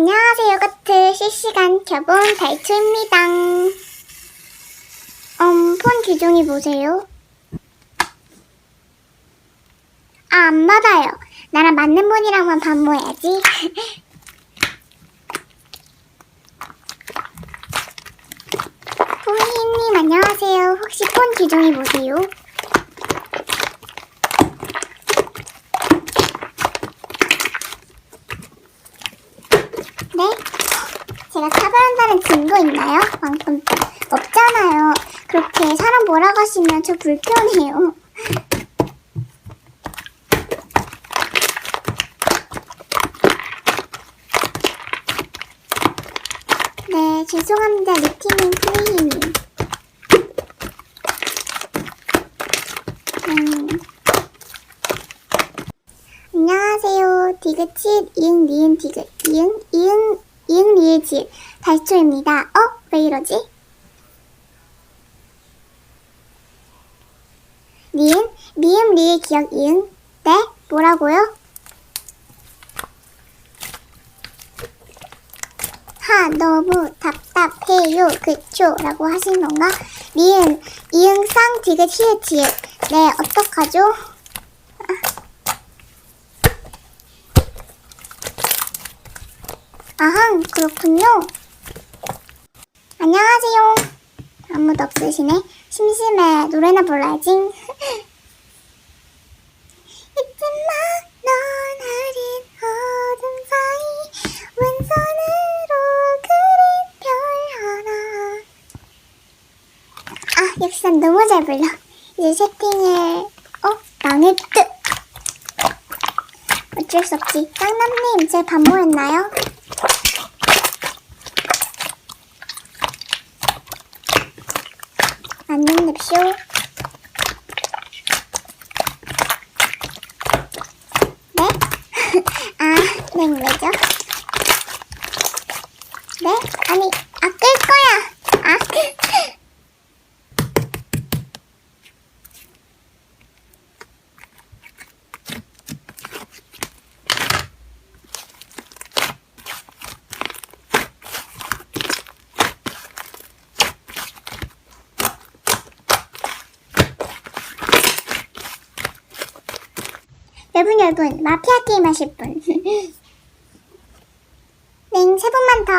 안녕하세요, 요거트 실시간 개봉 달투입니다. 음, 폰 기종이 뭐세요? 아, 안 맞아요. 나랑 맞는 분이랑만 반모해야지. 포미님, 안녕하세요. 혹시 폰 기종이 뭐세요? 네? 제가 차별한다는 증거 있나요? 왕품 없잖아요. 그렇게 사람 몰아가시면 저 불편해요. 네, 죄송합니다. 리티님, 플레이님. 음. 안녕하세요. 디귿칫 이응 니은 디귿 이응 이응 이응 리을짓 달초입니다. 어? 왜 이러지? 니은 미음 리을 기억 이응 네? 뭐라고요? 하 너무 답답해요 그쵸? 라고 하신 건가? 미음 이응 쌍 디귿 히읗 지읒 네 어떡하죠? 아항, 그렇군요. 안녕하세요. 아무도 없으시네. 심심해. 노래나 불러야지. 있지마, 넌 흐린 어둠 사이 왼손으로 그린 별 하나. 아, 역시 난 너무 잘 불러. 이제 세팅을, 어? 망했듯. 어쩔 수 없지. 짱남님, 제 반모했나요? 안녕 냅쇼 네? 아, 네, 왜죠? 네? 아니, 아, 끌 거야! 아, 여러분, 여러분, 마피아 게임 하실 분. 네, 세 분만 더.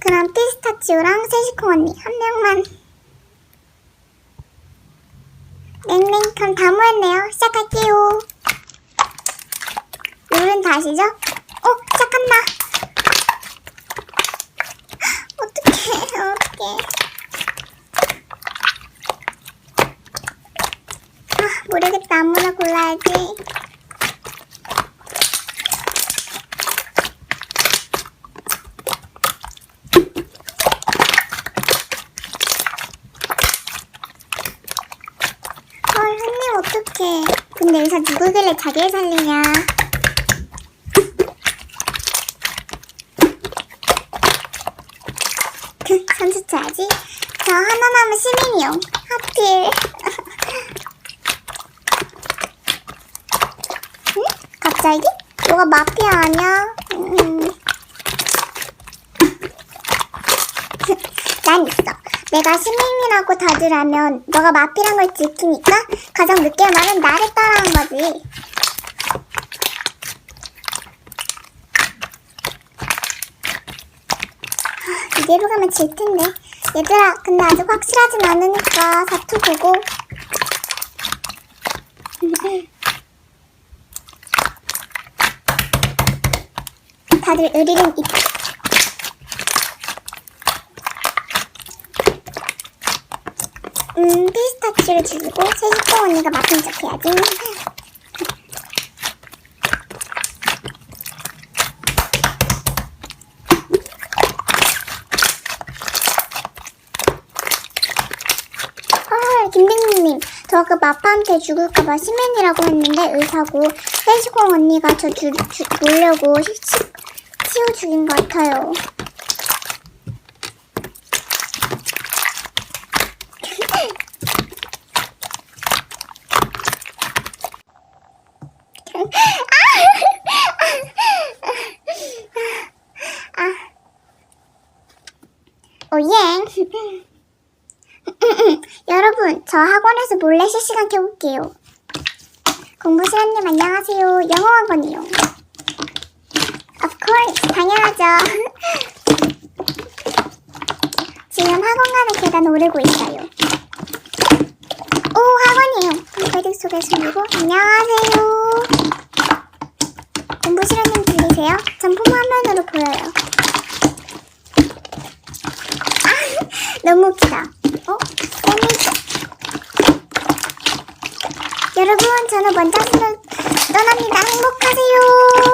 그럼 피스타치오랑 세시콩 언니 한 명만. 랭랭, 그럼 다 모였네요. 시작할게요. 룰은 다 아시죠? 어, 시작한다. 어떡해, 어떡해. 아, 모르겠다. 아무나 골라야지. 헐, 형님 어떡해. 근데 의사 누구길래 자기를 살리냐. 그, 선수 쳐야지. 저 하나 남은 시민이요. 하필. 응? 갑자기? 너가 마피아 아니야? 음. 난 있어. 내가 시민이라고 다들 하면 너가 마피란 걸 지키니까 가장 늦게 말은 나를 따라한 거지. 하, 이대로 가면 질 텐데. 얘들아, 근데 아직 확실하진 않으니까 사투 보고. 다들 의리는 있다. 음, 피스타치오를 죽이고 세시콩 언니가 맡은 척 해야지. 헐, 김댕님, 저 그 마파한테 죽을까봐 시맨이라고 했는데 의사고 세시콩 언니가 저 주, 주, 놀려고 시, 시, 치우 죽인 것 같아요. 오예. 여러분, 저 학원에서 몰래 실시간 켜볼게요. 공부 시간님 안녕하세요. 영어 학원이요. Course, 당연하죠. 지금 학원 가는 계단 오르고 있어요. 오, 학원이에요. 컴패드 속에 숨기고 안녕하세요. 공부실한님 들리세요? 전폼 화면으로 보여요. 아, 너무 웃기다. 어? 여러분, 저는 먼저 수는 떠납니다. 행복하세요.